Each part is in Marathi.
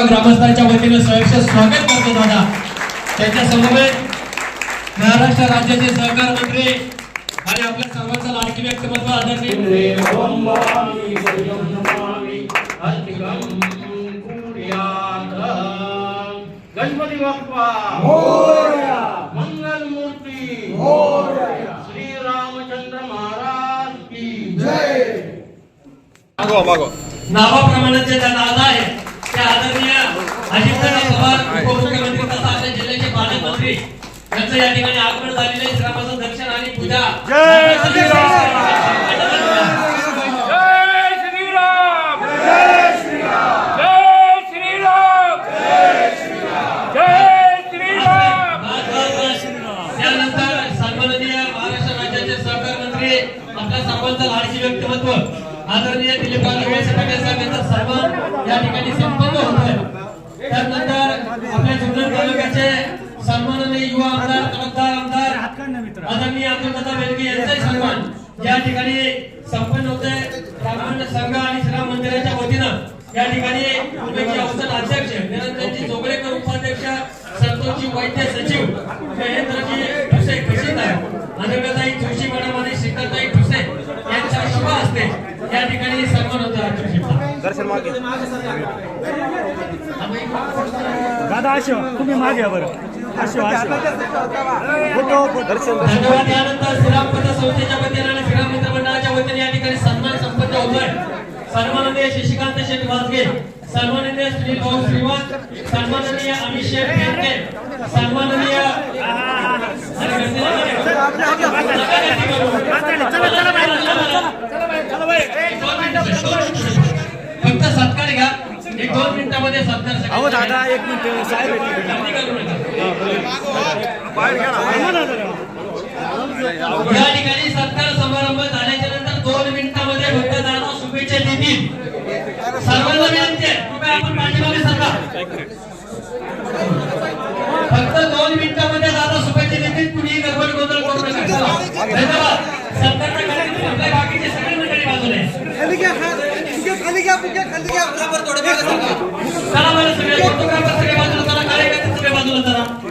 ग्रामस्थांच्या वतीनं सहर्ष स्वागत करतो दादा. त्यांच्या समवेत महाराष्ट्र राज्याचे सहकार मंत्री आणि आपल्या सर्वांचा लाडकी व्यक्तिमत्व आदरणीय गणपती बाप्पा श्री रामचंद्र महाराज की नावाप्रमाणे जे दादा आहे ते आदरणीय अजितदादा पवार उपमुख्यमंत्री तथा आपल्या जिल्ह्याचे पालकमंत्री यांचं या ठिकाणी आगमन झालेले आहे श्रीरामाचं दर्शन आणि पूजा जय श्रीराम! जय श्रीराम जय श्रीराम जय श्रीराम जय श्रीराम त्यानंतर सन्माननीय महाराष्ट्र राज्याचे सहकार मंत्री आपल्या सर्वांचं लाडकी व्यक्तिमत्व आदरणीय दिलीप वळसे पाटील साहेब यांचा सन्मान या ठिकाणी संपन्न होतोय त्यानंतर आपल्या जुन्नर तालुक्याचे सन्माननीय युवा आमदार तडफदार आमदार आदरणीय अब्दुलदादा बेलगे यांचाही सन्मान या ठिकाणी संपन्न होत आहे. ब्राह्मण संघ आणि श्रीराम मंदिराच्या वतीनं या ठिकाणी उमेदची अवसर अध्यक्ष निरंजनजी जोगळेकर उपाध्यक्ष संतोषजी वैद्य सचिव महेंद्रजी ठुसे खशीदार अनघताई जोशी हस्ते या ठिकाणी सन्मान होतो दर्शन मागे दादा अशो तुम्ही मागे या बरं फोटो दर्शन धन्यवाद यानंतर श्रीराम पथ संस्थेच्या वतीने आणि श्रीराम मित्र मंडळाच्या वतीने या ठिकाणी सन्मान संपन्न होतोय सन्माननीय शशिकांत शेठ वासगे सन्माननीय श्री भाऊ श्रीवास सन्माननीय अमित शेठ सन्माननीय अहो दादा एक मिनिट साहेब. या ठिकाणी सत्कार समारंभ झाल्याच्यानंतर दोन मिनिटांमध्ये फक्त दादा शुभेच्छा देतील. सर्वांना विनंती आहे. कृपया आपण पाठीमागे सरका. फक्त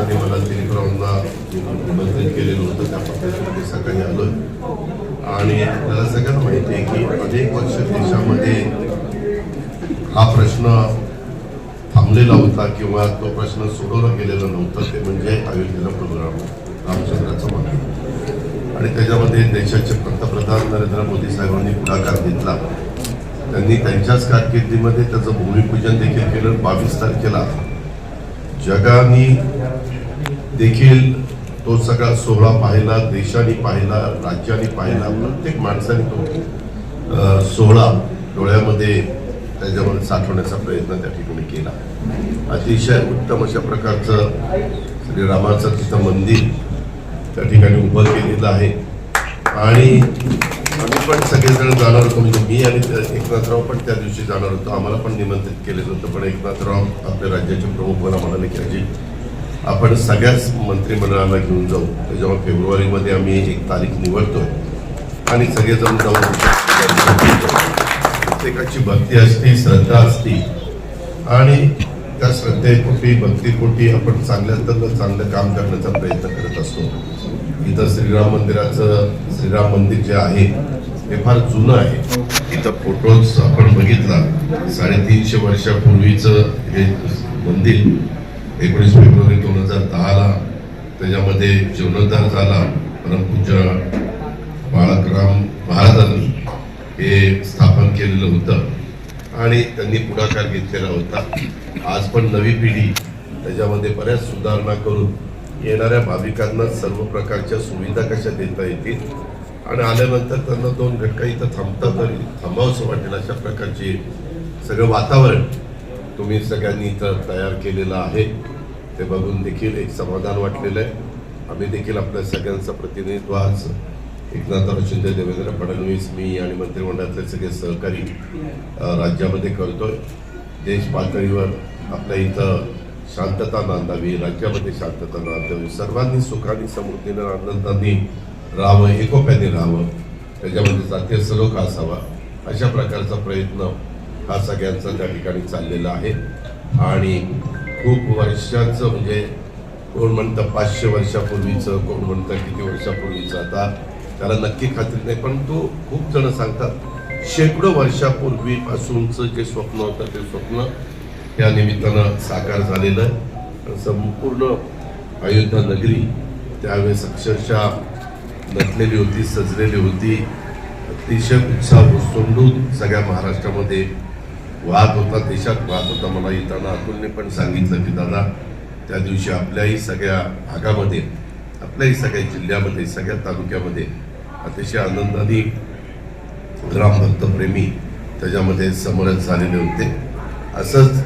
बेलके मला दिलीपरावांना निमंत्रित केलेलं होतं. त्या पद्धतीने सकाळी आलोय. आणि आपल्याला सगळ्यांना माहिती आहे की अनेक वर्ष देशामध्ये हा प्रश्न थांबलेला होता किंवा तो प्रश्न सोडवला गेलेला नव्हता. ते म्हणजे अयोध्येला प्रोग्राम रामचंद्राचा मान आणि त्याच्यामध्ये देशाचे पंतप्रधान नरेंद्र मोदी साहेबांनी पुढाकार घेतला. त्यांनी त्यांच्याच कारकिर्दीमध्ये त्याचं भूमिपूजन देखील केलं. बावीस तारखेला जगाने देखील तो सगळा सोहळा पाहिला देशाने पाहिला राज्याने पाहिला प्रत्येक माणसाने तो सोहळा डोळ्यामध्ये त्याच्यामध्ये साठवण्याचा प्रयत्न त्या ठिकाणी केला. अतिशय उत्तम अशा प्रकारचं श्रीरामाचं तिथं मंदिर त्या ठिकाणी उभं केलेलं आहे. आणि आम्ही पण सगळेजण जाणार होतो म्हणजे मी आणि एकनाथराव पण त्या दिवशी जाणार होतो. आम्हाला पण निमंत्रित केलेलं होतं पण एकनाथराव आपल्या राज्याचे प्रमुख मला म्हणाले की अजित आपण सगळ्याच मंत्रिमंडळाला घेऊन जाऊ त्याच्यामुळे फेब्रुवारीमध्ये आम्ही एक तारीख निवडतो आणि सगळेजण जाऊ प्रत्येकाची भक्ती असती श्रद्धा असती. आणि त्या श्रद्धेपोटी भक्तीपोटी आपण चांगल्यातलं चांगलं काम करण्याचा प्रयत्न करत असतो. इथं श्रीराम मंदिराचं श्रीराम मंदिर जे आहे ते फार जुनं आहे. इथं फोटोज आपण बघितला साडेतीनशे वर्षापूर्वीचं हे मंदिर एकोणीस फेब्रुवारी दोन हजार दहाला त्याच्यामध्ये जीर्णोद्धार झाला. परमपूज्य बाळकराम महाराजांनी हे स्थापन केलेलं होतं. आणि त्यांनी पुढाकार घेतलेला होता. आज पण नवी पिढी त्याच्यामध्ये बऱ्याच सुधारणा करून येणाऱ्या भाविकांना सर्व प्रकारच्या सुविधा कशा देता येतील? आणि आल्यानंतर त्यांना दोन घटका इथं थांबता तरी थांबावंसं वाटेल अशा प्रकारचे सगळं वातावरण तुम्ही सगळ्यांनी इथं तयार केलेलं आहे. ते बघून देखील एक समाधान वाटलेलं आहे. आम्ही देखील आपल्या सगळ्यांचं प्रतिनिधित्व आज एकनाथराव शिंदे देवेंद्र फडणवीस मी आणि मंत्रिमंडळातले सगळे सहकारी राज्यामध्ये करतोय. देश पातळीवर आपल्या इथं शांतता नांदावी राज्यामध्ये शांतता नांदावी सर्वांनी सुखाने समृद्धीनं आनंदाने राहावं एकोप्याने राहावं. त्याच्यामध्ये जातीय सलोखा असावा. अशा प्रकारचा प्रयत्न हा सगळ्यांचा त्या ठिकाणी चाललेला आहे. आणि खूप वर्षाचं म्हणजे कोण म्हणतं पाचशे वर्षापूर्वीचं कोण म्हणतं किती वर्षापूर्वीचं आता त्याला नक्की खात्री नाही पण तो खूप जण सांगतात शेकडो वर्षापूर्वीपासूनचं जे स्वप्न होतं ते स्वप्न या निमित्तानं साकार झालेलं आहे. संपूर्ण अयोध्या नगरी त्यावेळेस अक्षरशः नटलेली होती सजलेली होती. अतिशय उत्साह सोंडून सगळ्या महाराष्ट्रामध्ये वाहत होता देशात वाहत होता. मला येताना अतुलने पण सांगितलं की दादा त्या दिवशी आपल्याही सगळ्या भागामध्ये आपल्याही सगळ्या जिल्ह्यामध्ये सगळ्या तालुक्यामध्ये अतिशय आनंदाने रामभक्तप्रेमी त्याच्यामध्ये समरस झालेले होते. असंच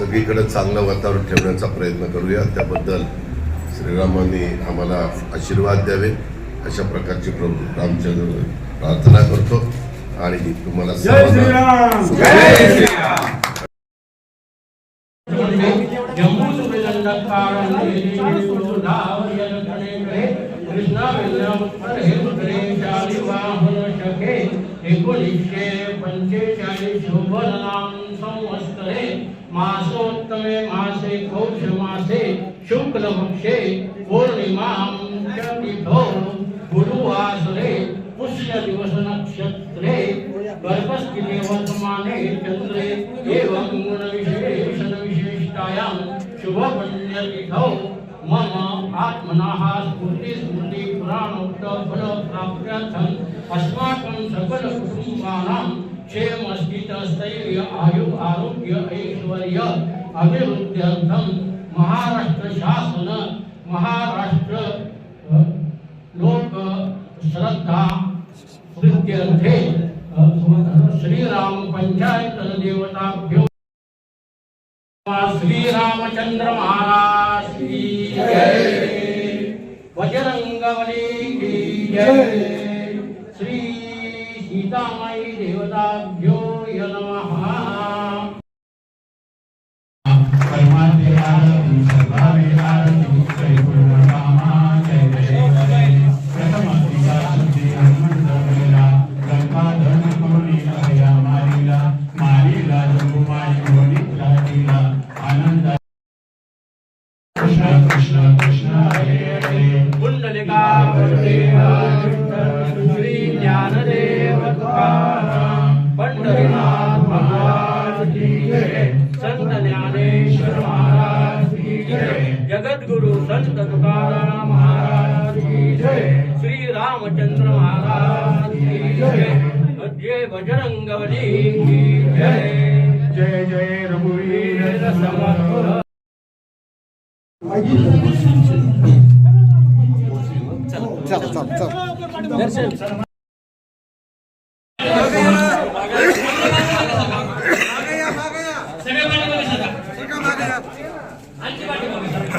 सगळीकडे चांगलं वातावरण ठेवण्याचा प्रयत्न करूया. त्याबद्दल श्रीरामाने आम्हाला आशीर्वाद द्यावे. अशा प्रकारची प्रभू रामचंद्र प्रार्थना करतो. आणि तुम्हाला एकोणीसशे पंचेचाळीस संवत्सरे. मासोत्तमे मासे पौष मासे शुक्ल पक्षे पौर्णिमां च गुरुवासरे पुष्य दिवस नक्षत्रे गर्भस्थिते वर्तमाने चंद्रे एवं गुण विशेषण विशिष्टायां शुभ पुण्यतिथौ मम आत्मनः स्फूर्ति स्मृति पुराणोक्त फल प्राप्त्यर्थम् अस्माकं सकल कुटुम्बानां क्षेम स्थित स्थैर्य आयु आरोग्य ऐश्वर्य अभिवृद्ध्यर्थं महाराष्ट्र शासन महाराष्ट्र लोक श्रद्धा प्रीत्यर्थे श्रीराम पंचायत देवताभ्यो श्रीरामचंद्र महाराज की जय। बजरंगबली की जय। सीतामाई देवताभ्यो नमः। परमात्मे आरती संत तुकाराम महाराज की जय श्री रामचंद्र महाराज की जय जय बजरंगबली की जय जय जय रघुवीर समर्थ चल चल. चल मागे या मागे या सगळे पाठीमागे सरका. सरका मागे या आणखी पाठीमागे सरका.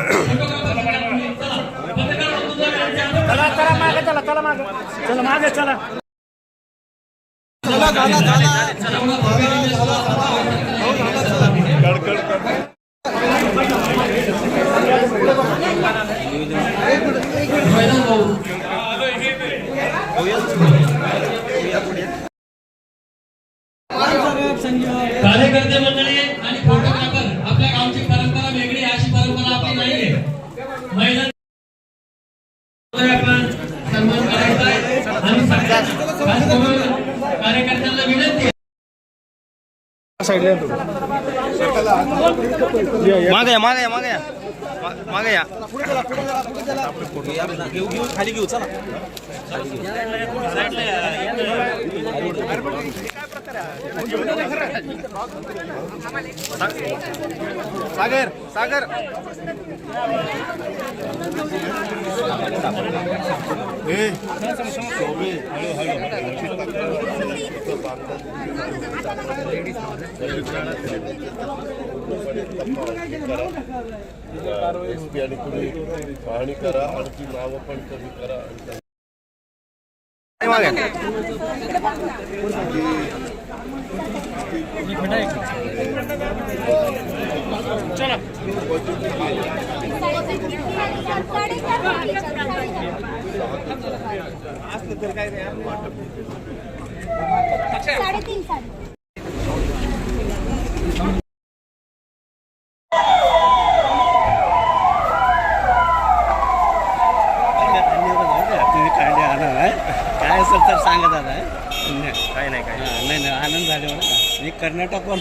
चला. पत्रकार बंधूंनो, आमच्या अंगावर चला चला मागे चला चला मागे. चला मागे चला. चला झाला झाला कार्यकर्ते मंडळी आणि मागे या मागे या मागे या. मा- मागे या. सागर सागर. आणि तुम्ही पाहणी करा आणखी नावं पण कमी करा. साडेतीन साडे काय असेल तर सांगा दादा काय नाही काय नाही. आनंद झाले मला मी कर्नाटकवरून